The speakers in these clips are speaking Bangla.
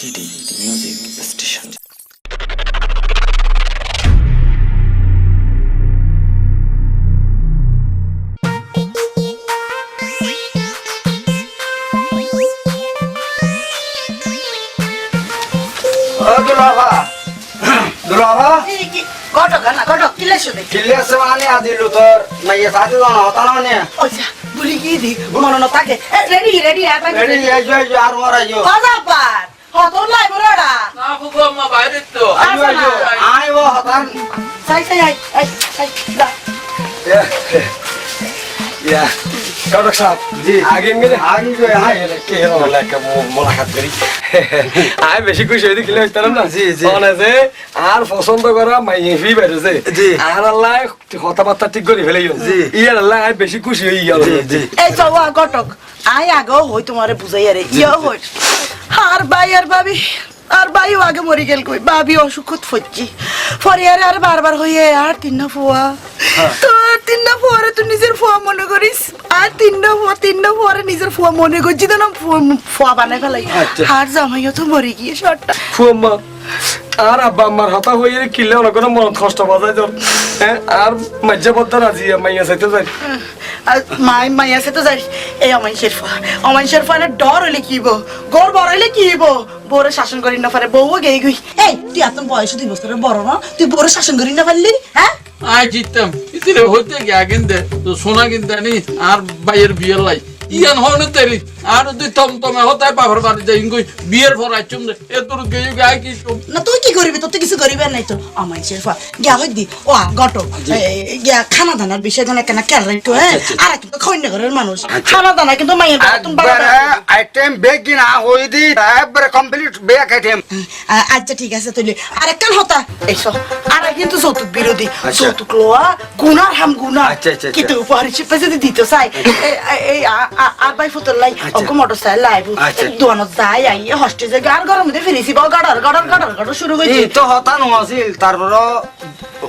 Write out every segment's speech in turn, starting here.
সিডি মিউজিক স্টেশন ও দুলাভা। দুলাভা? ঘটক না ঘটক কিলে শুনে কিল্লে আছে আজিলু তোর মাইয়া সাথে জানা হতা না ওইসা বলি কি দি মনে না থাকে রেডি রেডি আর বাকি রেডি লাই না বাইরে তো। হতান সাই সাই আই আই সাই দা ইয়া কাটক সাহেব জি। আগে গেলে? আগে গো আই কে হলো একটা মোলাকাত করি। আই বেশি খুশি হয়ে দিলে হইতাম না। জি, জি। মানে যে আর পছন্দ করা মাইয়ে ফি বেড়েছে জি। আর আল্লাহ কথাবার্তা ঠিক করে ফেলে জি। ইয়ার আল্লাহ আই বেশি খুশি হয়ে গেল। জি, জি। এই চাওয়া ঘটক। আই আগেও হই তোমারে বুঝাই আরে ইয়া হই। আর ভাই আর ভাবি আর ভাইও আগে মরি গেল কই? ভাবি অসুখত ফচ্ছি পরে আর আর বারবার হইয়ে আর তিন না ফুয়া। তোর তিন না ফুয়ারে তুই নিজের ফুয়া মনে করিস? আর তিন না ফুয়া তিন না ফুয়ারে নিজের ফুয়া মনে করছি তো না ফুয়া- ফুয়া বানাই ফেলাই। আচ্ছা। আর জামাইও তো মরে গিয়ে শর্টটা ফুয়াম্মা আর আব্বা আম্মার হতা হয়ে কিনলে অনেক মনত কষ্ট বাজায় তোর হ্যাঁ আর মাজ্জা পদ্মা রাজি মাইয়া চাইতে যাই। মাই মাই আছে তো জানিস, এই অমাইন শেরফা অমাইন শেরফা না ডর হলে কি বো গড় বড় হলে কি বো বউরে শাসন করি না পারে, বউও গেই গই। এই, তুই এত বয়স দুই বছরের বড় না, তুই বউরে শাসন করি না পারলি হ্যাঁ? আই জিততাম, ইতিরে হইতে গিয়া কিনতে, তো সোনা কিনতে আর বাইয়ের বিয়ে লাই। ইয়ান হন তেরি আর দুই তম তমে হতায় বাবার বাড়ি যাই বিয়ের পর আইছুম এ তোর গেই কি না তুই কি করবি? কিছু করিবে নাই তো। অমাইন শেরফা গিয়া হই দি। ও গট গিয়া খানা দানার বিষয় জানা কেন কেন রাখতো হ্যাঁ? আর কিন্তু ঘরের মানুষ। খানা দানা কিন্তু মাইয়ের তুমি বাবা আইটেম বেগ না হই দি একবারে কমপ্লিট বেগ আইটেম আচ্ছা ঠিক আছে তুই আরে কেন হতা। এইসব আর কিন্তু যৌতুক বিরোধী। আচ্ছা। যৌতুক লোয়া গুনার হাম গুনা আচ্ছা, আচ্ছা, আচ্ছা। কিন্তু উপহার হিসেবে দিতে চাই। এই- আর ভাই ফুতর লাই আচ্ছা। অঙ্ক মোটর সাইকেল লাইব। দোয়ানো যাই আই হস্টে যে গার গরম মধ্যে ফিরেছি বা গাড়ার গাড়ার গাড়ার গাড়ার শুরু হয়েছে তো হতা নহছিল তারপর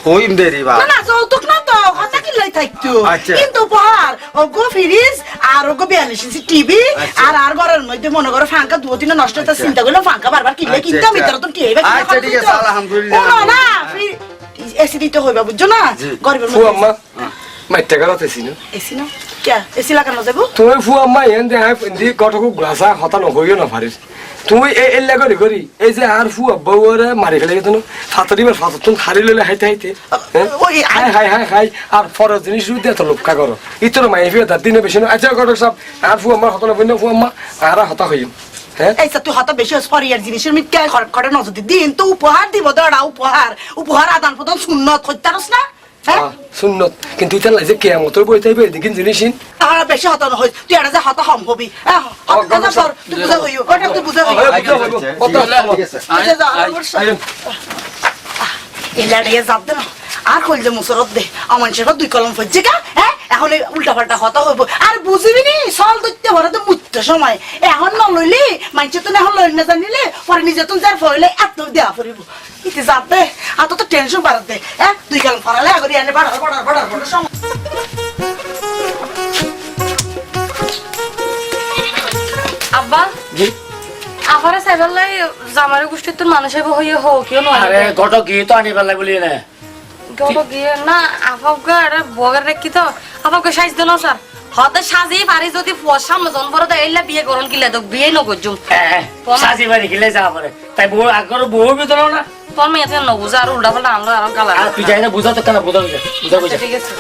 হইম দেরি বা। না না যৌতুক না তো হতা কি লাই থাকতো আচ্ছা। কিন্তু উপহার অঙ্ক ফ্রিজ আর অঙ্ক বিয়াল্লিশ ইঞ্চি টিভি আচ্ছা। আর আর ঘরের মধ্যে মনে করো ফাঙ্কা দু তিন নষ্ট হতে আচ্ছা। চিন্তা করলাম ফাঙ্কা বারবার কিনলে কিনতে আমি আচ্ছা। তো কি হইবে আচ্ছা, ঠিক আছে, আলহামদুলিল্লাহ। না না এসি দিতে হইবা বুঝছ না? গরিবের মধ্যে। ফুয়াম্মা মাইটা করাতেছি না? এসি না। যাব তুমি ফুয়াম্মা এন দে দি কটকু গ্লাসা হতা নহইও না পারিস তুমি এ এল্লা করি করি এই যে আর ফুয়া বউরে মারি ফেলে গেছ ফাতরিবার ফাতর তুমি হারি লইলে হাইতে হাইতে। হাই হাই হাই হাই আর ফরজ জিনিস রুই দিয়ে তো লোপকা করো ইতর মাই ফিয়ে তার দিনে বেশি না। আচ্ছা কটক সব আর ফুয়াম্মা হতা না বন্য ফুয়াম্মা আর হতা হইম হ্যাঁ এই তুই হয়তো বেশি পরে আর জিনিসের মিথ্যা খড় খড়ে নজর দিন তো উপহার দিব দড়া উপহার উপহার আদান প্রদান শূন্য না? সুন্নত। কিন্তু ইতার লাগে কেয়ামতর বই তাইবে এদিকে জিনিসিন বেশি হত নহয় তুই এটা যে হত হম হবি হ্যাঁ, বুঝা হইও ওটা তুই বুঝা হইও বুঝা যা, যাব না আর কইল যে মুসরত দে। আমার সেবা দুই কলম ফজছে কা হ্যাঁ? এখন এই উল্টা পাল্টা হতা হইব। আর বুঝিবি নি? সল দইতে ভরে তো মুত্তে সময়। এখন ন লইলি মানছে তো এখন লই না জানিলে পরে নিজে তো যার ফলে এত দেয়া ফুরিব। ইতে যাব দে আর তো টেনশন বাড়াত দে হ্যাঁ? দুই কলম ফরালে আগরি এনে বাড়ার বাড়ার বাড়ার বাড়ার সময়। আব্বা? জি? আবার সাইবাল্লাই জামারে গোষ্ঠীর তোর মানুষ হইব হইয়ে হো কিয় নয় আরে ঘটক কি তো আনি পেলাই বলি না? গত গিয়ে না আপাবগা আরে বগের রেখি তো। আপাবগা সাইজ দিল স্যার। হতে সাজিয়ে পারি যদি ফসাম জন পরে তো এইলা বিয়ে করন কিলে তো বিয়ে নগজুম সাজি বাড়ি গেলে যা পারে। তাই বউ আগর বউ ভিতর না তোর মেয়ে থেকে নবুঝা আর উল্টা পাল্টা আনলো আর গালা আর তুই যাই না বুঝা তো কেন বুঝা বুঝা বুঝা বুঝা। ঠিক আছে।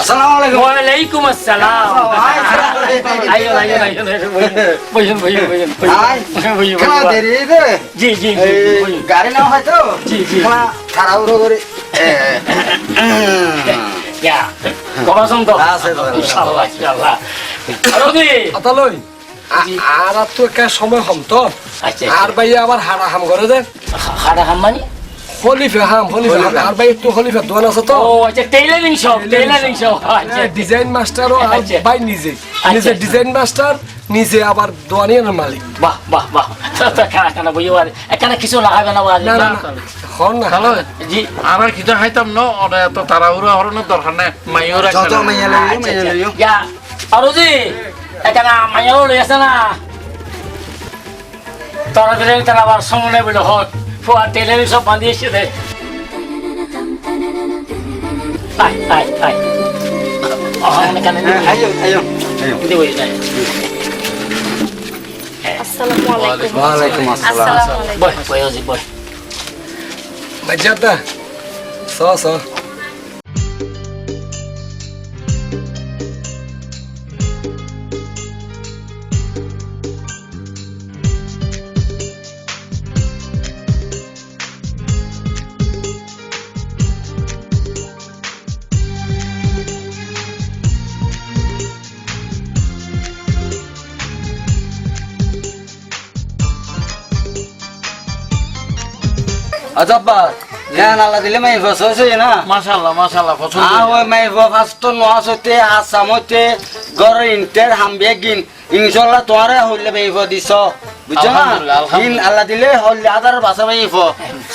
আসসালামু আলাইকুম। ওয়ালাইকুম আসসালাম। আইও আইও আইও বইন বইন বইন আই বইন কেন দেরি রে। জি জি গাড়ি নাও হয়তো জি, জি। কেন তাড়াহুড়ো করে ইয়া কবাসন তো আছে তো। ইনশাআল্লাহ ইনশাআল্লাহ আর আতালই তো সময় হম তো। আচ্ছা আর ভাই আবার হারা হাম করে দেন। হারা হাম হাম্মানি হলিফে হাম হলিফে হাম আর ভাই একটু হলিফে দোয়ান আছে তো? ও আচ্ছা টেইলারিং শপ টেইলারিং শপ আচ্ছা। ডিজাইন মাস্টারও আর আচ্ছা। ভাই নিজে। নিজে আচ্ছা। ডিজাইন মাস্টার নিজে আবার দোয়ানিয়ার মালিক। বাহ বাহ বাহ। খানা খানা বইও আর এখানে কিছু লাগাবে না না না না হন না। হ্যালো জি। আর কিটা খাইতাম ন? ওরে এত তাড়াহুড়ো হরনের দরকার নাই। মাইও যত মাইয়া লইও মাইয়া লইও। ইয়া আর জি এখানে মায়াও লই আছে না। তাড়াতাড়ি তারা আবার সামনে বলে দেখো আর টেলারে সব বাঁধিয়ে এসে দেয়। আয় আয় আয়। বাচ্চা তা। স আজব্বা আল্লাহ দিলে মাই ফস না? মাশাআল্লাহ মাশাআল্লাহ পছন্দ আ ওই মাই ফার্স্ট নোয়াস হতে আসাম হতে গর ইন্টার হামবে গিন। ইনশাল্লাহ তোমারে হইলে মাই দিছ। বুঝছ না? আল্লাহ দিলে হইলে আদার বাসা মাই ফ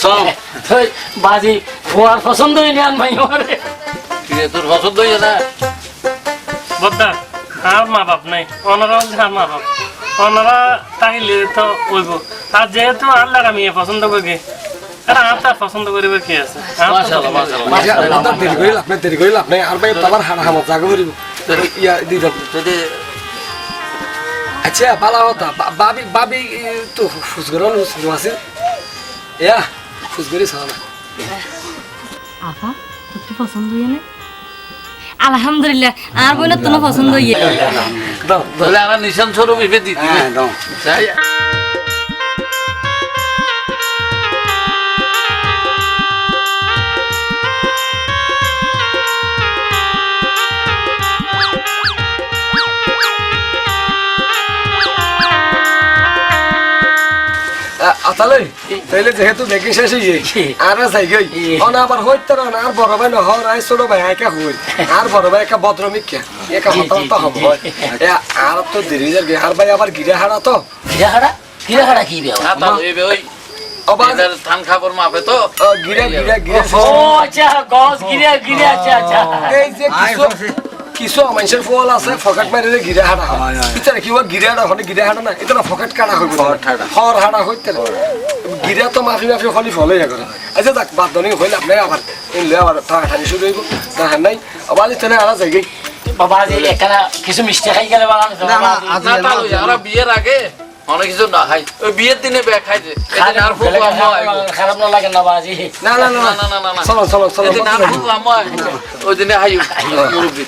সম তুই বাজি ফুয়ার পছন্দ হয়নি আন ভাই আমারে কিরে তোর পছন্দ হইছে না? বদ্দা আর মা বাপ নাই? আর মা বাপ? তাইলে তো আর যেহেতু আল্লাহ আমি পছন্দ করি আর আর তার পছন্দ করিবার কি আছে? আর তো মাশাআল্লাহ পছন্দ মাশাআল্লাহ আপনার দেরি করে লাভ দেরি করে লাভ আর ভাই তোমার হানা হামত জাগো করিব। ইয়া দি দাও যদি আচ্ছা ভালো কথা বাবি বাবি তো ফুসগরন আছে। ইয়া ফুসগরি সানা আপা তোর পছন্দ হইয়ে আলহামদুলিল্লাহ আর বোনের তোমার পছন্দ হইয়ে দাও তাহলে আমরা নিশান স্বরূপ দিতে হ্যাঁ দাও। আতালে তাইলে যেহেতু দেখি শেষ আর যাই গই অন আবার হইতে না আর বড় ভাই নহর আই ছোট ভাই একা হই। আর বড় ভাই একা ভদ্রমিক একা হতা হব। আর তো দেরি যার আর ভাই আবার গিরে হারা তো? কিরা হাড়া কিরা হাড়া কি বে এদের ধান খাবার মাপে তো। গিরে গিরে গিরে ও আচ্ছা গস গিরা গিরা আচ্ছা আচ্ছা। এই যে কিছু কিছু মানুষের ফল আছে ফকাট মারিলে গিরা হাড়া হয় ইতারে কিবা গিরা হাড়া হলে গিরা হাড়া না এটা ফকাট কাটা হইব হর হারা হইতে গিরা তো মাফি মাফি হলি ফলে করে আচ্ছা দেখ বাদ দনি হইলে আপনি আবার ইনলে আবার টাকা ঠানি শুরু হইব না নাই। আবার ইতানে আরা যাই বাবা যে এখানে কিছু মিষ্টি খাই গেলে বাবা না না বিয়ের আগে অনেক কিছু না খাই ওই বিয়ের দিনে ব্যাগ খাই যে। আর ভোগ খারাপ না লাগে না বাজি। না না না না না চলো চলো চলো এদিন আর ভোগ আমার হ্যাঁ। ওই দিনে হাই মুরব্বি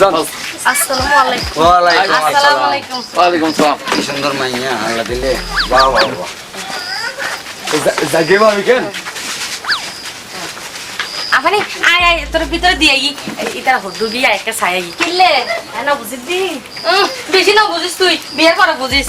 জান আসসালামু আলাইকুম ওয়া আলাইকুম আসসালাম সালাম। কি সুন্দর মাইয়া আল্লাহ দিলে। বাহ বাহ বাহ। জাগে ভাবি কেন আফানি আয় আয় তোর ভিতরে দিয়ে গি এটা ডুবি আয় একটা ছায়া গি কিনলে না বুঝিস দি। বেশি না বুঝিস তুই বিয়ের পরে বুঝিস।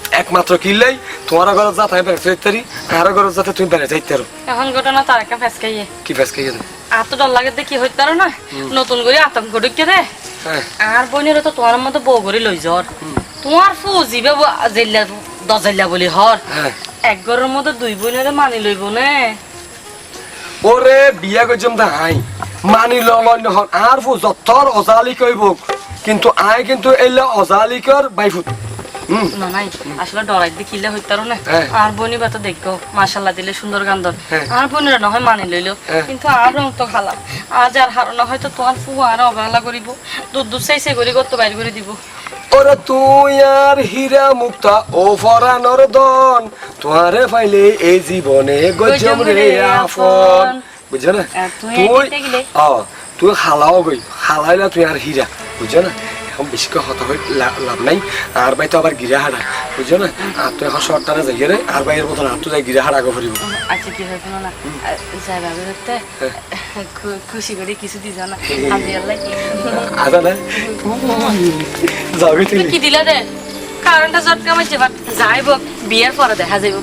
একমাত্র কিনলাই তোমার ঘরে যা তাই বেড়াতে যাইতে পারি আর ঘরে যাতে তুমি বেড়াতে যাইতে পারো। এখন ঘটনা তার একটা ফেসকাইয়ে কি ফেস খাইয়ে আর তো ডর লাগে দেখি হইতে পারো না। নতুন করে আতঙ্ক ঢুকে দে। হ্যাঁ। আর বোনের তো তোমার মতো বউ করে লই জ্বর তোমার ফু জিবে জেল্লা দজাল্লা বলি হর। হ্যাঁ। এক ঘরের মধ্যে দুই বোনের মানি লইব নে। ওরে বিয়া করছম তা হাই মানি লয় নহন আর ফু যতর অজালি কইব কিন্তু আই কিন্তু এলে অজালিকর বাইফুট। হুম না নাই। আসলে ডরাই দিয়ে কিলে হইতে না। আর বনি বাতো দেখো মাশাল্লাহ দিলে সুন্দর গান্দর হ্যাঁ। আর বোনেরা নহয় মানি লইলো হ্যাঁ। কিন্তু আর রং তো খালা। আজ আর হারনা হয়তো তোমার ফু আর অবহেলা করিব। দুধ দুধ চাই চাই করি গত বাইর করে দিব। ওরে তুই আর হীরা মুক্তা ও ফরানোর দন তোমারে পাইলে এই জীবনে গজম রে আফন বুঝছ না? তুই তুই হালাও গই হালাইলা তুই আর হীরা বুঝছ না? এখন বেশি করে হত হয়ে লাভ নাই। আর ভাই তো আবার গিরা হারা বুঝছ না? আর তুই এখন শর্টারে যাই রে আর ভাইয়ের মতন আর তুই যাই গিরা হারা গো ফুরিব। আচ্ছা কি শোনো না? যাই ভাবে ধরতে খুশি করে কিছু দিছ না? আমি আল্লাহ আদা না? যাবি তুই কি দিলা রে কারণটা জটকা মারছে বাট যাইব বিয়ের পরে দেখা যাইব।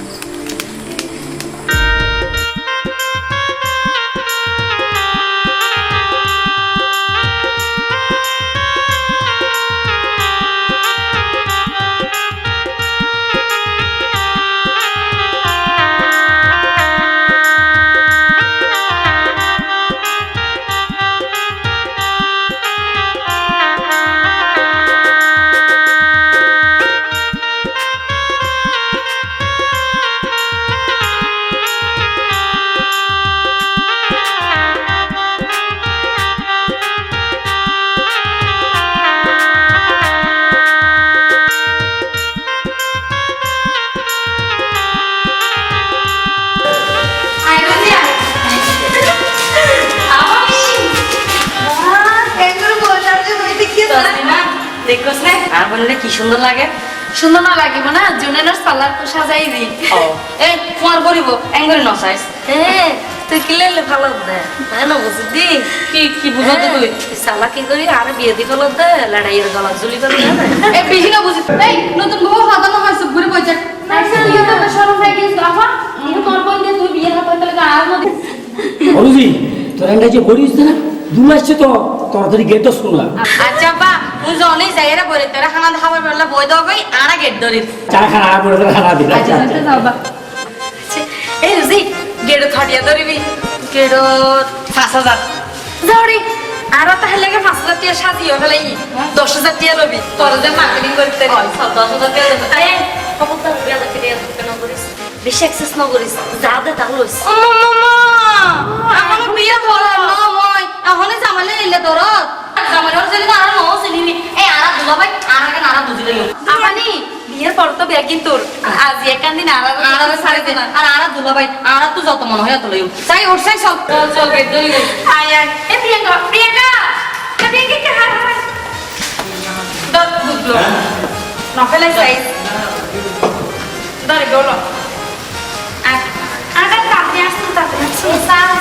না বুঝি দি কি কি বুঝো তুই সালা কি করি আর বিয়ে দি ফেলো দে লড়াইয়ের গলা ঝুলি করে দে এই বেশি না বুঝি এই নতুন বউ হাতানো হয় সব ঘুরে বইছে তুই তো শরম হয়ে। গেছিস আফা ইনো তোর বই দিয়ে তুই বিয়ে না করতে আর না অনুজি তোর একটা যে করিস না? দূর আসছে তো তাড়াতাড়ি গেটও শোনা আচ্ছা বা মুই জনে যাইরা বলে তোরা খানা খাবার বেলা বই দাও কই আরা গেট ধরি চা খানা আর পরে খানা দিলা। আচ্ছা আচ্ছা এই রুজি গেড়ো থাটিয়া ধরিবি গেড়ো পাঁচ হাজার। যাওরি আর তাহলে লাগে পাঁচ হাজার টিয়া সাজিও ফেলাই। দশ হাজার টিয়া লবি। তোর যে মার্কেটিং করতে সব দশ হাজার টিয়া এই খবরদার বিয়া দেখে দিয়ে বেশি এক্সেস নগরিস যা দে তা লইস আমার বিয়ে হলো না মই এখন জামালে নিলে তোর জামালে ওর জেলে আর নো চিনিনি এই আরা দুলা ভাই আরাকে নারা বুঝিলে আপানি বিয়ের পর তো বিয়া কিন্তু আজ একান দিন আর দিন আর আরা দুলা ভাই আরা তুই যত মনে হয় এত লইম চাই ওর চাই সব। চল চল গেট ধরি আয় আয়। এ প্রিয়াঙ্কা প্রিয়াঙ্কা! প্রিয়াঙ্কা কে হার হার? দত বুঝলো। নফেলাই সাইজ ধরে গেল আর আর তাড়াতাড়ি আসুন তাড়াতাড়ি আসুন সাস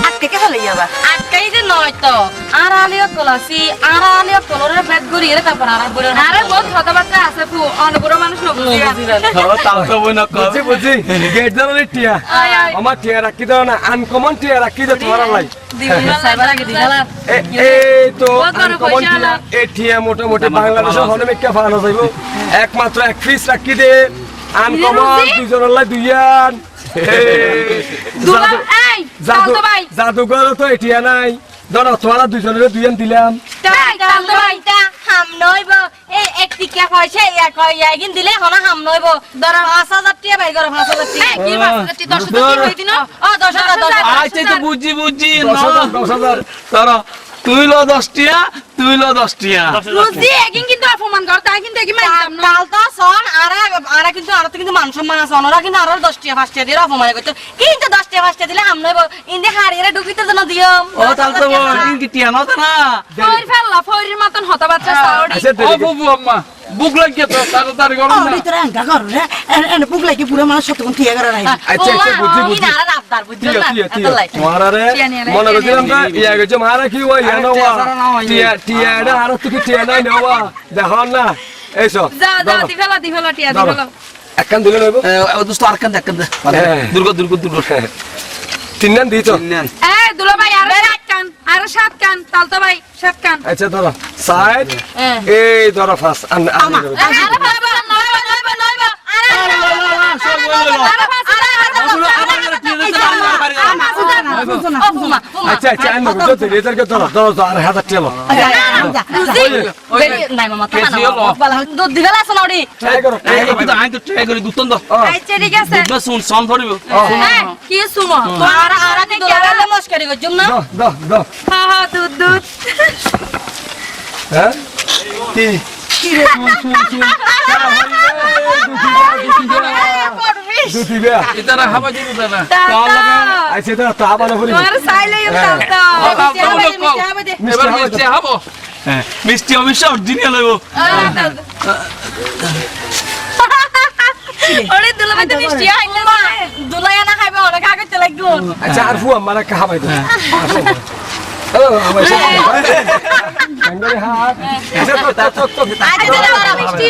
আটকে কে ফেলে যাবা আটকাই যে নয় তো। আর কলাসি আর আলিয়া কলরের ব্যাগ তারপর আর বলে আরে বহুত কথাবার্তা আছে ফু মানুষ নবুঝি বুঝছি বুঝছি গেট দাঁড়ালে টিয়া। আমার টিয়া রাখি দাও না আনকমন টিয়া রাখি দাও তোমার লাই তো একমাত্র এক পিস রাখি দে। আনকমন দুজনের লাই দুইয়ান। ভাই। জাদুঘর তো এটিয়া নাই। ধরো তোমার দুজনের দুইয়ান দিলাম। ভাই হাম নইব এই এক টিকা পয়সা এক ইয়াগিন দিলে হনা হাম নইব হাজার টিয়া বাই করো পাঁচ হাজার টিয়া। কি মাস টি দশ হাজার কি ও দশ হাজার আচ্ছা তো দশ হাজার দশ হাজার তারা তুই লো দশটিয়া তুই লো দশটিয়া। রুজি একদিন কিন্তু অপমান কর তাই কিন্তু একই মানতাম না। কাল তো সন আর আর কিন্তু আর তো কিন্তু মান সম্মান আছে ওনারা কিন্তু আরও দশ টিয়া পাঁচ টিয়া দিয়ে অপমান করতো কিন্তু দশ টিয়া পাঁচ টিয়া দিলে নইব ইন্দি হারিয়ে ঢুকিতে যেন দিও। ও তাহলে তো ইনকি টিয়া না। ফইর ফেললা ফইরের মতন হতবাচ্চা সাউরি আচ্ছা ও বুবু আম্মা। বুক লাগিয়ে তো তাড়াতাড়ি করো না। তোরা এঙ্কা কর রে এনে বুক লাগি পুরো মানুষ সত্যি ঠিক করে নাই। আচ্ছা আচ্ছা বুঝছি বুঝছি। আর আবদার বুঝছ না? টিয়া এত টিয়া লাই তোমার আরে মনে করছিলাম তো ইয়া গেছে মারা কি ওই ইয়া নেওয়া? টিয়া টিয়া এটা আর তুই টিয়া নাই নেওয়া? দেখো না। এইসব যা যা দি ফেলা দি ফেলা টিয়া দি ফেলা। একখান দিলে নেব দোস্ত আর কান দেখ হ্যাঁ। দুর্গ দুর্গ দুর্গ। তিন নান দিয়েছ? এই দুলা ভাই আর সাত কান আর সাত কান তালতো ভাই সাত কান আচ্ছা ধরো সাইড এই ধরো ফার্স্ট আরে আরে আচ্ছা আচ্ছা আমি বুঝতে তো এদেরকে ধরো ধরো আর হাজার টেলো আচ্ছা হ্যাঁ, কি হ্যাঁ হ্যাঁ হ্যাঁ বিয়া এটারা হাবা না তালতো আচ্ছা তো তা বানা তোমার সাইলে তালতো এবার মিষ্টি হাবো মিষ্টি অবশ্য অরিজিনাল হইব ওরে দুলা তো মিষ্টি আইলে দুলাই না খাইবে অনেক আগে চলে লাগবো আচ্ছা আর ফু আমার খাবাই সাথে হাত আচ্ছা তো তো তো তো আরে দিলে মিষ্টি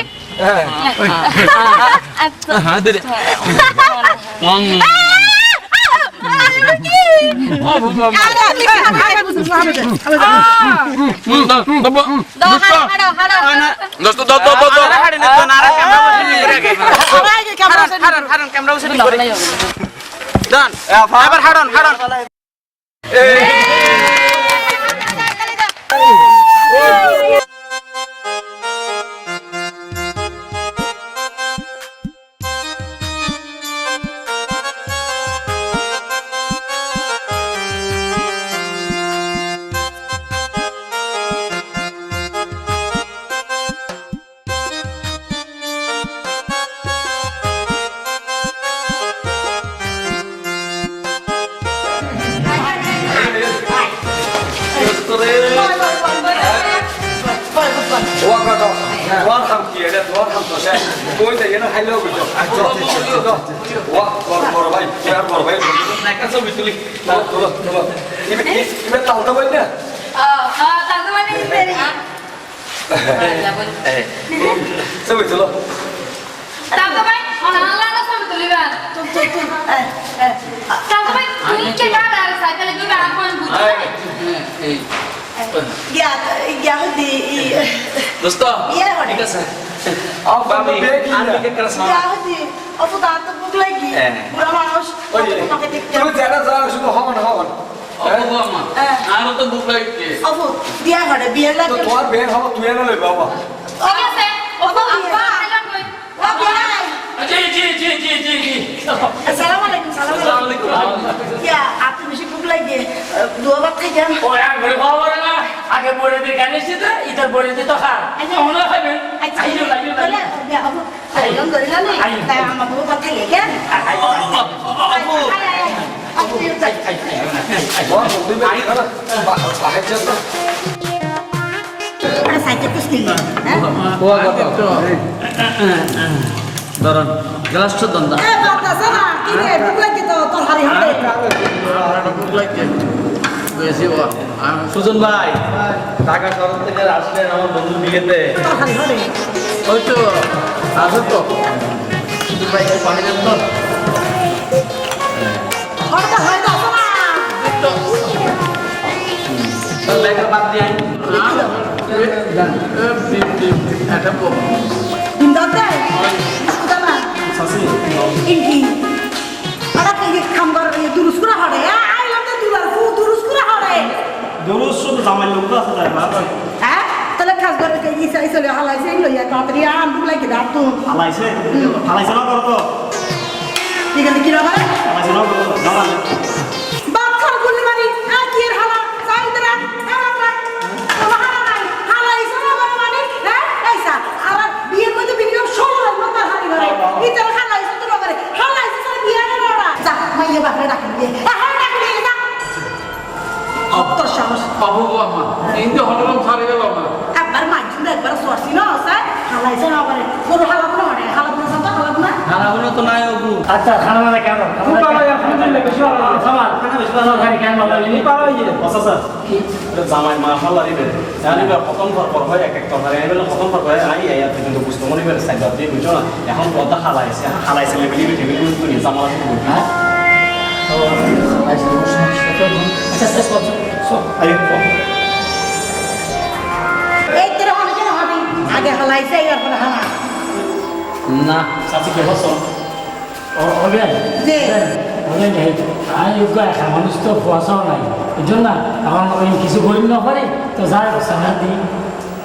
ক্যামেরা হ্যাঁ। দে ও বুবু দো হাড়ো হাড়ো হাড়ো দোস্ত দো দো দো দো তোমার হাম কি তোমার হাম তো সে কই যাই না খাইলেও বুঝো ওয়া বড় বড় ভাই আর বড় ভাই একটা ছবি তুলি? না তোলো তোলো। ইবে ইবে তালটা বল না। তাতে মানে দেরি ছবি তোলো তাতে ভাই অনালা না সব তুলিবা তুল তুল তুল এই এই তাতে ভাই তুই কে গাড়া সাইকেলে কি গাড়া কোন বুঝছ এই গিয়া গিয়া দি দোস্ত ইয়ে হরে ঠিক আছে আও বাবা বে কি আমি কে করে শোনা গিয়া দি অত দাঁত বুক জি জি জি জি আসসালামু আলাইকুম সালাম আসসালামু আলাইকুম। ইয়া আপনি বেশি ভুক লাগে দুয়া ভাত খাই যান ও এক ঘরে খাওয়া পারে না। আগে বলে দিয়ে গান এসেছে তো ইটার বলে দিয়ে তো খা। খাবেন আচ্ছা। আইলো আইলো তাহলে বিয়া অবু আইলাম ধরিলা নি তাই আমার বউ আরে সাইকেল তো হ্যাঁ? দন্দা। এ বাত আছে কি রে ভুক লাগে তো ও সুজন ভাই টাকা শহর থেকে আসলেন আমার বন্ধুর বিয়েতে। ওই তো আছে তো। সুজন ভাই পানি দেন তো। লেখা বাদ দিয়ে একটা ইনকি আরে কি কাম করে দুরুস করে হড়ে আই লাগে দুলার ফু দুরুস করে হড়ে দুরুস শুধু জামাই লোক আছে তাই। বাবা হ্যাঁ? তাহলে খাস করে কে ইসা ইসা হালাইছে লইয়া তাড়াতাড়ি আম ভুক লাগে দাঁত তো। হালাইছে? হালাইছে না করতো ঠিক আছে কি রকম? হালাইছে না করো জামাই বাপ খাল করলে মারি আ কি এর হালা চাই দেরা আমার না তোমার হালা নাই হালাইছে না করে মানে হ্যাঁ এইসা আর বিয়ের মধ্যে মিনিমাম 16 লাখ মত হারি করে ইতার হালাইছে তো করে হালাইছে স্যার বিয়ে না ওরা যা মাইয়া বাপরে ডাকি দিয়ে এ হাই ডাকি দিয়ে যা অত সাহস বাবু আমা ইন্দু হলরম সারি গেল না একবার মাইছিল একবার সরছি না স্যার হালাইছে না করে গরু হালাব না মানে হালাব না সাথে হালাব না খারাপ তো নাই অবু আচ্ছা খানা মানে কেমন? খুব ভালো আলহামদুলিল্লাহ বেশি ভালো সামান খানা বেশি ভালো খাই কেন ভালো লাগেনি পারো এই যে বসা স্যার জামাই মা হালা দিবে। জানি বা প্রথম পর পর হয় এক এক তরকারি আইবে না প্রথম পর হয় আই আই কিন্তু বুঝতে মনে করে সাইড দিয়ে বুঝছ না। এখন পদ্মা হালাইছে হালাইছে লেবেলি টেবিলগুলো নিয়ে জামা আছে বুঝবি আচ্ছা শেষ করছ আই এই তেরে অনেক হবে আগে হালাইছে এরপর হালা না সাথে কে বসো হবে? যে বলে নেই আমি যোগ্য মানুষ তো পয়সাও নাই। এই জন্য আমার ওই কিছু করিম না পারি তো যাই সামনে দিই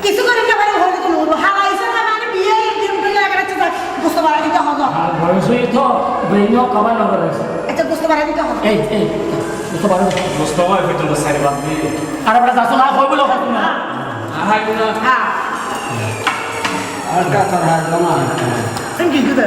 কিছু করে একেবারে হয়ে গেল হালাইছে না মানে বিয়ে দিন করে একেবারে বুঝতে পারা দিতে হবে। আর বয়সই তো ব্রেনও কভার না করে আচ্ছা বুঝতে পারা দিতে হবে। এই এই বুঝতে পারো? বুঝতে হয় পর্যন্ত সাইড বাদ দিয়ে। আর আমরা যাচ্ছ না কই বলো কথা না। না। হ্যাঁ। আর জমা তুমি কি দিতে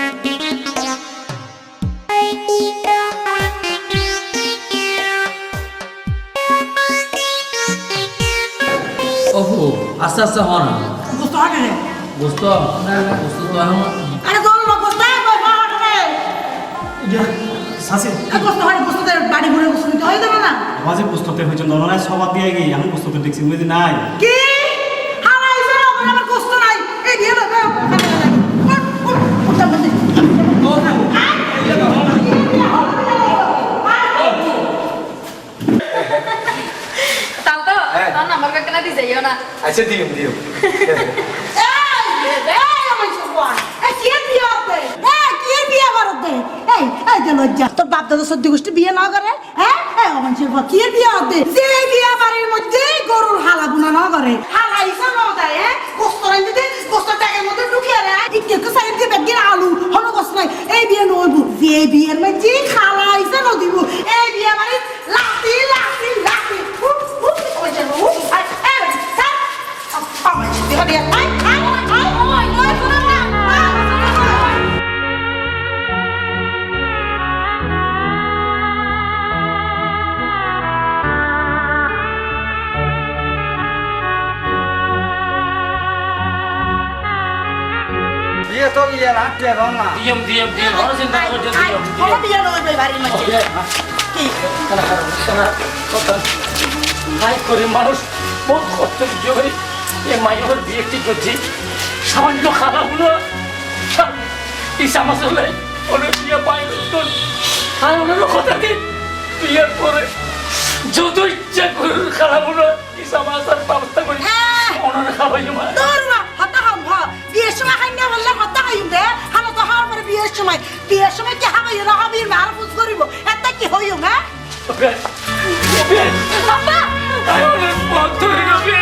আস্তে আস্তে হন বুঝতে হবে রে। বুঝতো বুঝতো তো এখন আরে দোল লোক বুঝতে হবে সাসি। বুঝতে হয় বুঝতে বাড়ি ঘুরে বুঝতে হয় না? মাঝে পুস্তকের হয়েছে নরনায় সবার দিয়ে গিয়ে আমি পুস্তকের দেখছি বুঝি নাই? কি হালাইছে না মানে আমার কষ্ট নাই এই দিয়ে না উঠা বন্ধে তাও তো তোর নাম্বার কাকে না দি যাইও না আচ্ছা দিও দিও তোর বাপ দাদা গোষ্ঠী বিয়ে না করে হ্যাঁ বিয়ে যে বিয়ে বাড়ির মধ্যে গরুর হালা বুনা না করে দেয় হ্যাঁ কষ্ট কষ্ট আলু হলো কষ্ট নাই এই বিয়ে নইব মধ্যে খালাইছে নদিব এই বিয়ে Xavier. Ai, ai, ai, ai, ai, Dia tuh dia lah, dia dong lah. Diam, diam, diam. Harus cinta kerja diam. Kamu dia dong lebih hari macam. Kenapa? Kenapa? Kau tahu? Baik, kau di manus. Mau kau terjadi. এ মায়ের বিয়ে ঠিক করছি। সামান্য খারাপগুলো ইসা মাসলে ওদের বিয়ে পাই আর ওনার কথা দিন বিয়ের পরে যত ইচ্ছা করে খারাপগুলো ইসা মাসার ব্যবস্থা করি। ওনার খাওয়াই মানে মা বিয়ের সময় না বললে হতা হাইম দে হানো তো হার পরে বিয়ের সময়। বিয়ের সময় কি হাবাই না হাবির বুঝ করিব। এটা কি ওনার আছে হ্যাঁ? ইতার আছে মাইচার আছে তুই ভাত দেলা কুলে